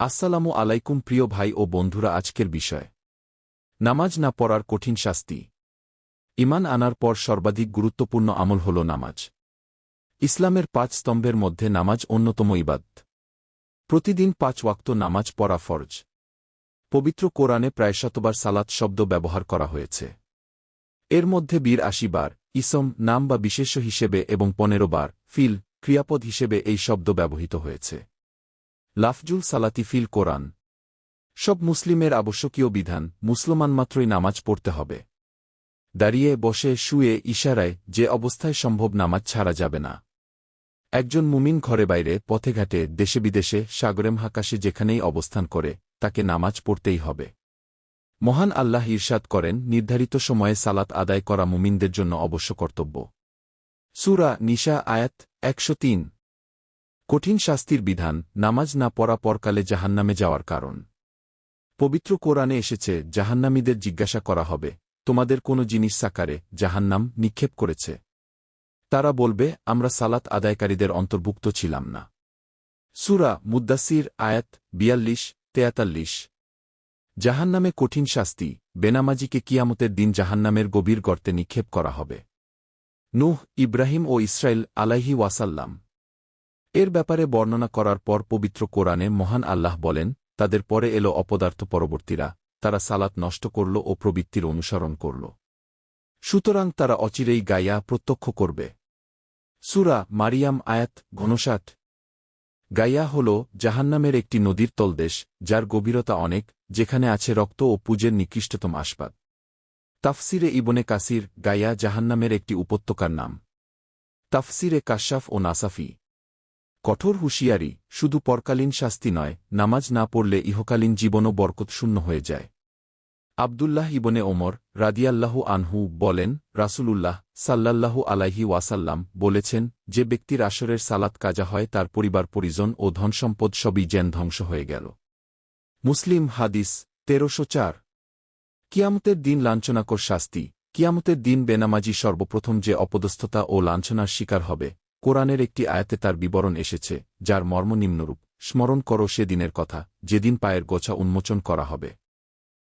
আসসালামু আলাইকুম প্রিয় ভাই ও বন্ধুরা আজকের বিষয়। নামাজ না পড়ার কঠিন শাস্তি। ইমান আনার পর সর্বাধিক গুরুত্বপূর্ণ আমল হল নামাজ। ইসলামের পাঁচ স্তম্ভের মধ্যে নামাজ অন্যতম ইবাদ প্রতিদিন পাঁচ ওয়াক্ত নামাজ পড়া ফরজ। পবিত্র কোরআনে প্রায় শতবার সালাত শব্দ ব্যবহার করা হয়েছে। এর মধ্যে বীর আশি বার, ইসম, নাম বা বিশেষ্য হিসেবে এবং পনেরো বার, ফিল, ক্রিয়াপদ হিসেবে এই শব্দ ব্যবহৃত হয়েছে। লাফজুল সালাতি ফিল কোরআন। সব মুসলিমের আবশ্যকীয় বিধান, মুসলমান মাত্রই নামাজ পড়তে হবে। দাঁড়িয়ে, বসে, শুয়ে, ইশারায়, যে অবস্থায় সম্ভব নামাজ ছাড়া যাবে না। একজন মুমিন ঘরে বাইরে, পথে ঘাটে, দেশে বিদেশে সাগরে মহাকাশে যেখানেই অবস্থান করে, তাকে নামাজ পড়তেই হবে। মহান আল্লাহ ইরশাদ করেন, নির্ধারিত সময়ে সালাত আদায় করা মুমিনদের জন্য অবশ্য কর্তব্য। সুরা নিশা আয়াত একশো তিন। কঠিন শাস্তির বিধান নামাজ না পড়া পরকালে জাহান্নামে যাওয়ার কারণ। পবিত্র কোরআনে এসেছে, জাহান্নামীদের জিজ্ঞাসা করা হবে, তোমাদের কোনো জিনিস সাকারে জাহান্নাম নিক্ষেপ করেছে? তারা বলবে, আমরা সালাত আদায়কারীদের অন্তর্ভুক্ত ছিলাম না। সুরা মুদ্দাসির আয়াত বিয়াল্লিশ তেয়াতাল্লিশ জাহান্নামে কঠিন শাস্তি, বেনামাজিকে কিয়ামতের দিন জাহান্নামের গভীর গর্তে নিক্ষেপ করা হবে। নুহ, ইব্রাহিম ও ইসরায়েল আলাইহি ওয়াসাল্লাম। এর ব্যাপারে বর্ণনা করার পর পবিত্র কোরআনে মহান আল্লাহ বলেন, তাদের পরে এলো অপদার্থ পরবর্তীরা, তারা সালাত নষ্ট করল ও প্রবৃত্তির অনুসরণ করল। সুতরাং তারা অচিরেই গাইয়া প্রত্যক্ষ করবে। সুরা মারিয়াম আয়াত ঘনষাট গাইয়া হল জাহান্নামের একটি নদীর তলদেশ, যার গভীরতা অনেক, যেখানে আছে রক্ত ও পূজের নিকৃষ্টতম আসবাদ তাফসিরে ইবনে কাসির গাইয়া জাহান্নামের একটি উপত্যকার নাম। তাফসিরে কাশাফ ও নাসাফি। কঠোর হুঁশিয়ারি, শুধু পরকালীন শাস্তি নয়, নামাজ না পড়লে ইহকালীন জীবনও বরকতশূন্য হয়ে যায়। আবদুল্লাহ ইবনে ওমর রাদিয়াল্লাহু আনহু বলেন, রাসূলুল্লাহ সাল্লাল্লাহু আলাইহি ওয়াসাল্লাম বলেছেন, যে ব্যক্তির আসরের সালাত কাজা হয় তার পরিবার পরিজন ও ধনসম্পদ সবই জেন ধ্বংস হয়ে গেল। মুসলিম হাদিস, তেরোশো চার। কিয়ামতের দিন লাঞ্ছনাকর শাস্তি, কিয়ামতের দিন বেনামাজি সর্বপ্রথম যে অপদস্থতা ও লাঞ্ছনার শিকার হবে কোরআনের একটি আয়াতে তার বিবরণ এসেছে, যার মর্ম নিম্নরূপ, স্মরণ করো সেদিনের কথা, যেদিন পায়ের গোছা উন্মোচন করা হবে।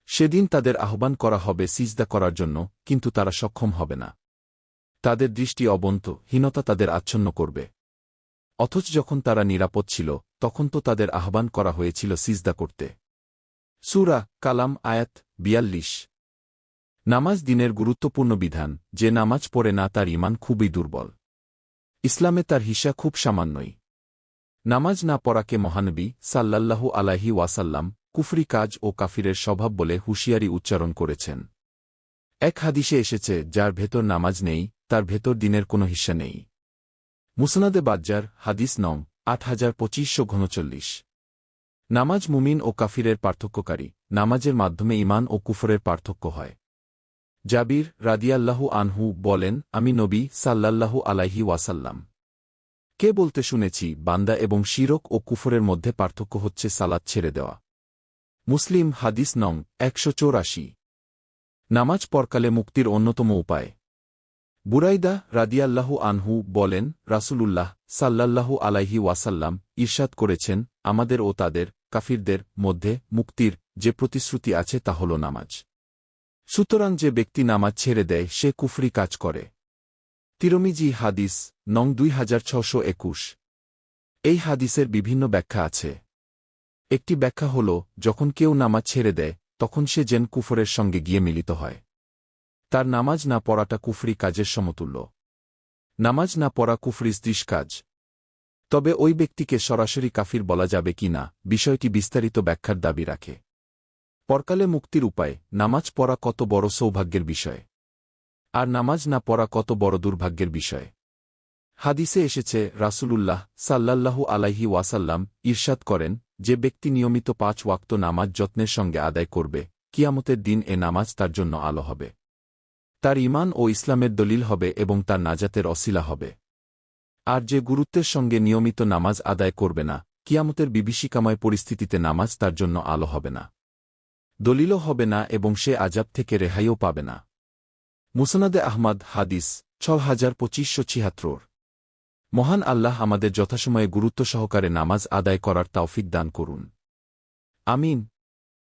সেদিন তাদের আহ্বান করা হবে সিজদা করার জন্য, কিন্তু তারা সক্ষম হবে না। তাদের দৃষ্টি অবন্ত, হীনতা তাদের আচ্ছন্ন করবে। অথচ যখন তারা নিরাপদ ছিল, তখন তো তাদের আহ্বান করা হয়েছিল সিজদা করতে। সুরা কালাম, আয়াত বিয়াল্লিশ। নামাজ দিনের গুরুত্বপূর্ণ বিধান, যে নামাজ পড়ে না তার ইমান খুবই দুর্বল। ইসলামে তার হিসা খুব সামান্যই। নামাজ না পড়াকে মহানবী সাল্লাল্লাহু আলাহি ওয়াসাল্লাম কুফরি কাজ ও কাফিরের স্বভাব বলে হুঁশিয়ারি উচ্চারণ করেছেন। এক হাদিসে এসেছে, যার ভেতর নামাজ নেই, তার ভেতর দিনের কোনো হিস্সা নেই। মুসনাদে বাজ্জার, হাদিস নং, আট হাজার পঁচিশশো ঘনচল্লিশ নামাজ মুমিন ও কাফিরের পার্থক্যকারী, নামাজের মাধ্যমে ইমান ও কুফরের পার্থক্য হয়। জাবির রাদিয়াল্লাহু আনহু বলেন, আমি নবী সাল্লাল্লাহু আলাইহি ওয়াসাল্লাম। কে বলতে শুনেছি, বান্দা এবং শিরক ও কুফরের মধ্যে পার্থক্য হচ্ছে সালাদ ছেড়ে দেওয়া। মুসলিম হাদিস নং একশো নামাজ পরকালে মুক্তির অন্যতম উপায়। বুরাইদা রাদিয়াল্লাহু আনহু বলেন, রাসূলুল্লাহ সাল্লাল্লাহু আলাইহি ওয়াসাল্লাম ঈর্ষাদ করেছেন, আমাদের ও তাদের কাফিরদের মধ্যে মুক্তির যে প্রতিশ্রুতি আছে তা হল নামাজ। সুতরাং যে ব্যক্তি নামাজ ছেড়ে দেয়, সে কুফরি কাজ করে। তিরমিজি হাদিস, নং দুই হাজার ছশো একুশ। এই হাদিসের বিভিন্ন ব্যাখ্যা আছে। একটি ব্যাখ্যা হল, যখন কেউ নামাজ ছেড়ে দেয়, তখন সে জেন কুফরের সঙ্গে গিয়ে মিলিত হয়। তার নামাজ না পড়াটা কুফরি কাজের সমতুল্য। নামাজ না পড়া কুফরিস কাজ। তবে ওই ব্যক্তিকে সরাসরি কাফির বলা যাবে কি না, বিষয়টি বিস্তারিত ব্যাখ্যার দাবি রাখে। পরকালে মুক্তির উপায়, নামাজ পড়া কত বড় সৌভাগ্যের বিষয়। আর নামাজ না পড়া কত বড় দুর্ভাগ্যের বিষয়। হাদিসে এসেছে, রাসূলুল্লাহ সাল্লাল্লাহু আলাইহি ওয়াসাল্লাম ঈর্ষাদ করেন, যে ব্যক্তি নিয়মিত পাঁচ ওয়াক্ত নামাজ যত্নের সঙ্গে আদায় করবে, কিয়ামতের দিন এ নামাজ তার জন্য আলো হবে। তার ইমান ও ইসলামের দলিল হবে এবং তার নাজাতের অসিলা হবে। আর যে গুরুত্বের সঙ্গে নিয়মিত নামাজ আদায় করবে না, কিয়ামতের বিভীষিকাময় পরিস্থিতিতে নামাজ তার জন্য আলো হবে না। দলিলও হবে না এবং সে আজাব থেকে রেহাইও পাবে না। মুসনাদে আহমদ, হাদিস ছ হাজার পঁচিশশো ছিয়াত্তর। মহান আল্লাহ আমাদের যথাসময়ে গুরুত্ব সহকারে নামাজ আদায় করার তাওফিক দান করুন। আমিন।